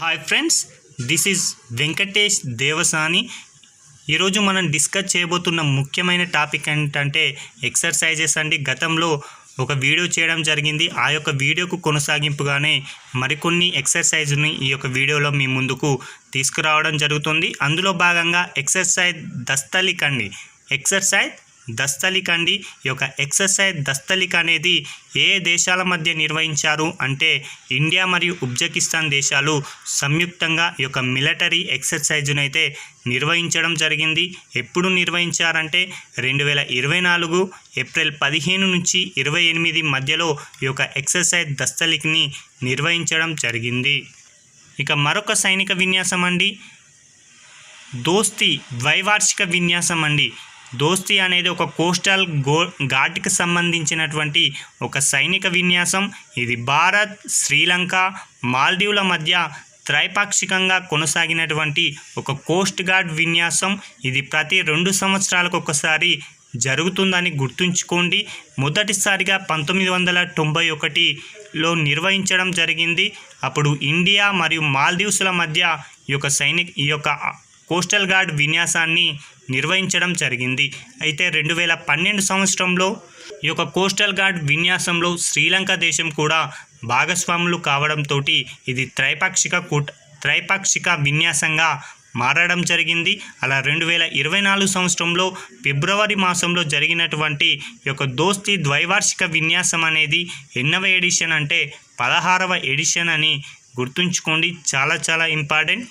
Hi friends this is Venkatesh Devasani ఈరోజు మనం discuss చేయబోతున్న ముఖ్యమైన టాపిక్ ఏంటంటే ఎక్సర్సైజెస్ అండి. గతంలో ఒక వీడియో చేయడం జరిగింది. ఆ యొక్క వీడియోకు కొనసాగింపుగానే మరికొన్ని ఎక్సర్సైజ్ని ఈ యొక్క వీడియోలో మీ ముందుకు తీసుకురావడం జరుగుతుంది. అందులో భాగంగా ఎక్సర్సైజ్ దస్తలిక్ అండి ఎక్సర్సైజ్ దస్తలిక్ అండి ఈ యొక్క ఎక్సర్సైజ్ దస్తలిక్ అనేది ఏ దేశాల మధ్య నిర్వహించారు అంటే ఇండియా మరియు ఉజ్బెకిస్తాన్ దేశాలు సంయుక్తంగా ఈ యొక్క మిలిటరీ ఎక్సర్సైజ్ను అయితే నిర్వహించడం జరిగింది. ఎప్పుడు నిర్వహించారంటే రెండు వేల ఇరవై నాలుగు ఏప్రిల్ పదిహేను నుంచి ఇరవై ఎనిమిది మధ్యలో ఈ యొక్క ఎక్సర్సైజ్ దస్తలిక్ని నిర్వహించడం జరిగింది. ఇక మరొక సైనిక విన్యాసం అండి దోస్తి ద్వైవార్షిక విన్యాసం అండి దోస్తి అనేది ఒక కోస్టల్ గో ఘాట్కి సంబంధించినటువంటి ఒక సైనిక విన్యాసం. ఇది భారత్ శ్రీలంక మాల్దీవుల మధ్య త్రైపాక్షికంగా కొనసాగినటువంటి ఒక కోస్ట్ గార్డ్ విన్యాసం. ఇది ప్రతి రెండు సంవత్సరాలకు ఒకసారి జరుగుతుందని గుర్తుంచుకోండి. మొదటిసారిగా పంతొమ్మిది వందల తొంభై ఒకటిలో నిర్వహించడం జరిగింది. అప్పుడు ఇండియా మరియు మాల్దీవ్స్ల మధ్య ఈ యొక్క సైనిక్ ఈ యొక్క కోస్టల్ గార్డ్ విన్యాసాన్ని నిర్వహించడం జరిగింది. అయితే రెండు వేల పన్నెండు సంవత్సరంలో ఈ యొక్క కోస్టల్ గార్డ్ విన్యాసంలో శ్రీలంక దేశం కూడా భాగస్వాములు కావడంతో ఇది త్రైపాక్షిక కూట త్రైపాక్షిక విన్యాసంగా మారడం జరిగింది. అలా రెండు వేల ఇరవై నాలుగు సంవత్సరంలో ఫిబ్రవరి మాసంలో జరిగినటువంటి ఈ యొక్క దోస్తి ద్వైవార్షిక విన్యాసం అనేది ఎన్నవ ఎడిషన్ అంటే పదహారవ ఎడిషన్ అని గుర్తుంచుకోండి. చాలా చాలా ఇంపార్టెంట్.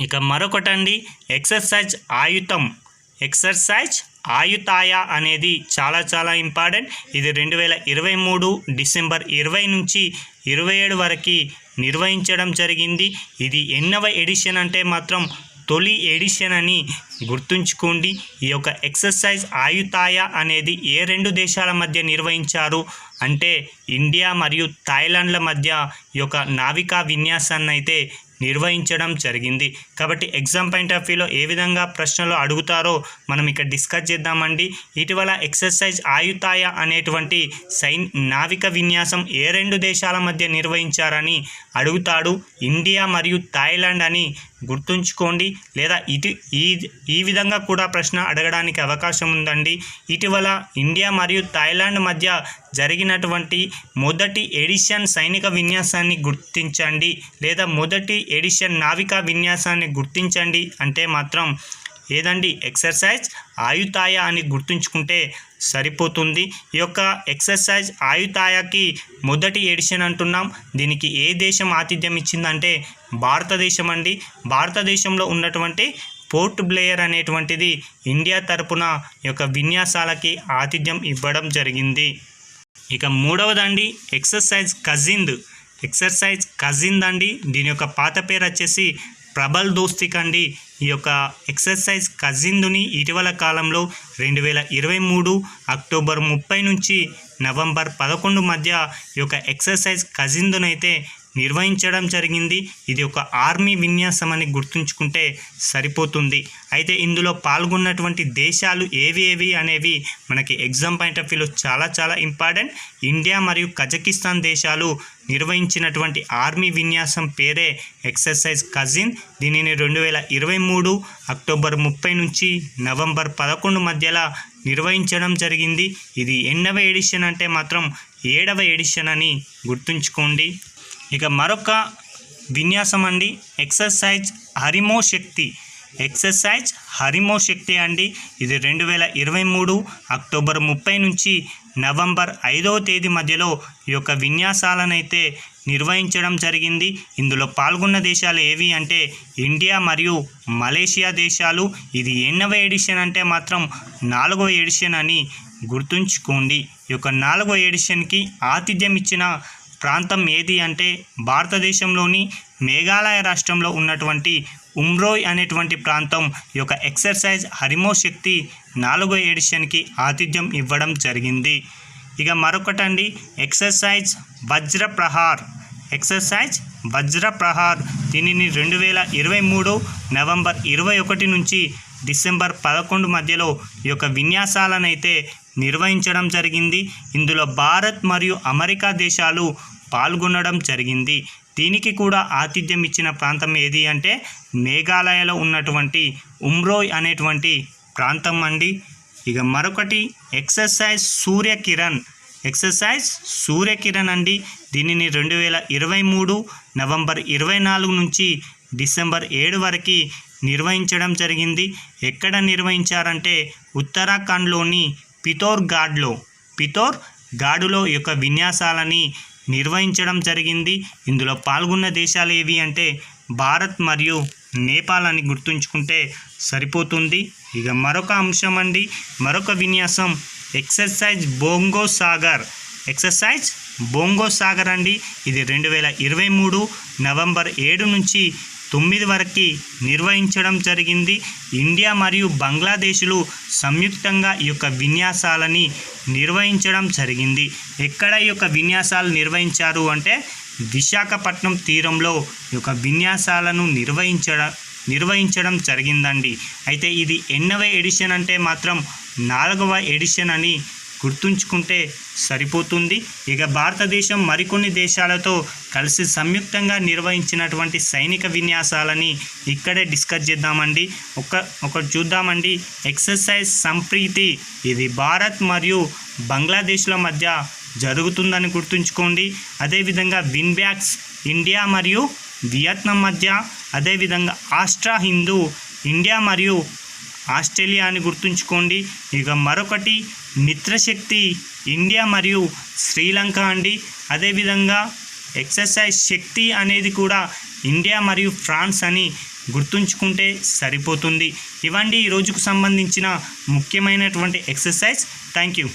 ఇక మరొకటండి ఎక్సర్సైజ్ ఆయుతం. ఎక్సర్సైజ్ ఆయుతాయ అనేది చాలా చాలా ఇంపార్టెంట్. ఇది రెండు వేల ఇరవై మూడు డిసెంబర్ ఇరవై నుంచి ఇరవై ఏడు వరకు నిర్వహించడం జరిగింది. ఇది ఎన్నవ ఎడిషన్ అంటే మాత్రం తొలి ఎడిషన్ అని గుర్తుంచుకోండి. ఈ యొక్క ఎక్సర్సైజ్ ఆయుతాయ అనేది ఏ రెండు దేశాల మధ్య నిర్వహించారు? అంటే ఇండియా మరియు థాయిలాండ్ల మధ్య ఈ యొక్క నావికా విన్యాసాన్ని అయితే నిర్వహించడం జరిగింది. కాబట్టి ఎగ్జామ్ పాయింట్ ఆఫ్ వ్యూలో ఏ విధంగా ప్రశ్నలు అడుగుతారో మనం ఇక్కడ డిస్కస్ చేద్దామండి. ఇటీవల ఎక్సర్సైజ్ ఆయుతాయ అనేటువంటి సైన్ నావిక విన్యాసం ఏ రెండు దేశాల మధ్య నిర్వహించారని అడుగుతాడు. ఇండియా మరియు థాయిలాండ్ అని గుర్తుంచుకోండి. లేదా ఇటు ఈ ఈ విధంగా కూడా ప్రశ్న అడగడానికి అవకాశం ఉందండి. ఇటీవల ఇండియా మరియు థాయిలాండ్ మధ్య జరిగినటువంటి మొదటి ఎడిషన్ సైనిక విన్యాసాన్ని గుర్తించండి. లేదా మొదటి ఎడిషన్ నావికా విన్యాసాన్ని గుర్తించండి. అంటే మాత్రం ఏదండి? ఎక్సర్సైజ్ ఆయుతాయ అని గుర్తుంచుకుంటే సరిపోతుంది. ఈ యొక్క ఎక్సర్సైజ్ ఆయుతాయాకి మొదటి ఎడిషన్ అంటున్నాం. దీనికి ఏ దేశం ఆతిథ్యం ఇచ్చిందంటే భారతదేశం అండి. భారతదేశంలో ఉన్నటువంటి పోర్ట్ బ్లేయర్ అనేటువంటిది ఇండియా తరపున యొక్క విన్యాసాలకి ఆతిథ్యం ఇవ్వడం జరిగింది. ఇక మూడవదండి ఎక్సర్సైజ్ కజింద్. ఎక్సర్సైజ్ కజింద్ అండి. దీని యొక్క పాత పేరు వచ్చేసి ప్రబల్ దోస్తిక్ అండి. ఈ యొక్క ఎక్సర్సైజ్ కజిందుని ఇటీవల కాలంలో రెండు వేల ఇరవై మూడు అక్టోబర్ ముప్పై నుంచి నవంబర్ పదకొండు మధ్య ఈ యొక్క ఎక్సర్సైజ్ కజిందునైతే నిర్వహించడం జరిగింది. ఇది ఒక ఆర్మీ విన్యాసం అని గుర్తుంచుకుంటే సరిపోతుంది. అయితే ఇందులో పాల్గొన్నటువంటి దేశాలు ఏవి ఏవి అనేవి మనకి ఎగ్జామ్ పాయింట్ ఆఫ్ వ్యూలో చాలా చాలా ఇంపార్టెంట్. ఇండియా మరియు కజకిస్తాన్ దేశాలు నిర్వహించినటువంటి ఆర్మీ విన్యాసం పేరే ఎక్సర్సైజ్ కజిన్. దీనిని రెండు వేల ఇరవై మూడు అక్టోబర్ ముప్పై నుంచి నవంబర్ పదకొండు మధ్యలో నిర్వహించడం జరిగింది. ఇది ఎన్నవ ఎడిషన్ అంటే మాత్రం ఏడవ ఎడిషన్ అని గుర్తుంచుకోండి. ఇక మరొక విన్యాసం అండి. ఎక్సర్సైజ్ హరిమో శక్తి. ఎక్సర్సైజ్ హరిమో శక్తి అండి. ఇది రెండు వేల ఇరవై మూడు అక్టోబర్ ముప్పై నుంచి నవంబర్ ఐదవ తేదీ మధ్యలో ఈ యొక్క విన్యాసాలనైతే నిర్వహించడం జరిగింది. ఇందులో పాల్గొన్న దేశాలు ఏవి అంటే ఇండియా మరియు మలేషియా దేశాలు. ఇది ఎన్నవ ఎడిషన్ అంటే మాత్రం నాలుగవ ఎడిషన్ అని గుర్తుంచుకోండి. ఈ యొక్క నాలుగవ ఎడిషన్కి ఆతిథ్యం ఇచ్చిన ప్రాంతం ఏది అంటే భారతదేశంలోని మేఘాలయ రాష్ట్రంలో ఉన్నటువంటి ఉమ్రోయ్ అనేటువంటి ప్రాంతం యొక్క ఎక్సర్సైజ్ హరిమో శక్తి నాలుగో ఎడిషన్కి ఆతిథ్యం ఇవ్వడం జరిగింది. ఇక మరొకటండి ఎక్సర్సైజ్ వజ్ర ప్రహార్ ఎక్సర్సైజ్ వజ్ర ప్రహార్ దీనిని రెండు వేల ఇరవై మూడు నవంబర్ ఇరవై ఒకటి నుంచి డిసెంబర్ పదకొండు మధ్యలో ఈ యొక్క విన్యాసాలనైతే నిర్వహించడం జరిగింది. ఇందులో భారత్ మరియు అమెరికా దేశాలు పాల్గొనడం జరిగింది. దీనికి కూడా ఆతిథ్యం ఇచ్చిన ప్రాంతం ఏది అంటే మేఘాలయలో ఉన్నటువంటి ఉమ్రోయ్ అనేటువంటి ప్రాంతం అండి. ఇక మరొకటి ఎక్సర్సైజ్ సూర్యకిరణ్. ఎక్సర్సైజ్ సూర్యకిరణ్ అండి. దీనిని రెండు వేల ఇరవై మూడు నవంబర్ ఇరవై నాలుగు నుంచి డిసెంబర్ ఏడు వరకు నిర్వహించడం జరిగింది. ఎక్కడ నిర్వహించారంటే ఉత్తరాఖండ్లోని పితోర్ గాడ్లో పితోర్ గాడులో యొక్క విన్యాసాలని నిర్వహించడం జరిగింది. ఇందులో పాల్గొన్న దేశాలు ఏవి అంటే భారత్ మరియు నేపాల్ అని గుర్తుంచుకుంటే సరిపోతుంది. ఇక మరొక అంశం అండి. మరొక విన్యాసం. ఎక్సర్సైజ్ బోంగో సాగర్. ఎక్సర్సైజ్ బోంగో సాగర్ అండి. ఇది రెండు వేల ఇరవై మూడు నవంబర్ ఏడు నుంచి తొమ్మిది వరకు నిర్వహించడం జరిగింది. ఇండియా మరియు బంగ్లాదేశ్లు సంయుక్తంగా ఈ యొక్క విన్యాసాలని నిర్వహించడం జరిగింది. ఎక్కడ ఈ యొక్క విన్యాసాలు నిర్వహించారు అంటే విశాఖపట్నం తీరంలో ఈ యొక్క విన్యాసాలను నిర్వహించడం నిర్వహించడం జరిగిందండి. అయితే ఇది ఎన్నవ ఎడిషన్ అంటే మాత్రం నాలుగవ ఎడిషన్ అని గుర్తుంచుకుంటే సరిపోతుంది. ఇక భారతదేశం మరికొన్ని దేశాలతో కలిసి సంయుక్తంగా నిర్వహించినటువంటి సైనిక విన్యాసాలని ఇక్కడే డిస్కస్ చేద్దామండి. ఒక ఒకటి చూద్దామండి. ఎక్సర్సైజ్ సంప్రీతి ఇది భారత్ మరియు బంగ్లాదేశ్ల మధ్య జరుగుతుందని గుర్తుంచుకోండి. అదేవిధంగా విన్బ్యాక్స్ ఇండియా మరియు వియత్నాం మధ్య అదేవిధంగా ఆస్ట్రా హిందూ ఇండియా మరియు ఆస్ట్రేలియా అని గుర్తుంచుకోండి. ఇక మరొకటి మిత్రశక్తి ఇండియా మరియు శ్రీలంక అండి. అదేవిధంగా ఎక్సర్సైజ్ శక్తి అనేది కూడా ఇండియా మరియు ఫ్రాన్స్ అని గుర్తుంచుకుంటే సరిపోతుంది. ఇవండి ఈ రోజుకు సంబంధించిన ముఖ్యమైనటువంటి ఎక్సర్సైజ్. Thank you.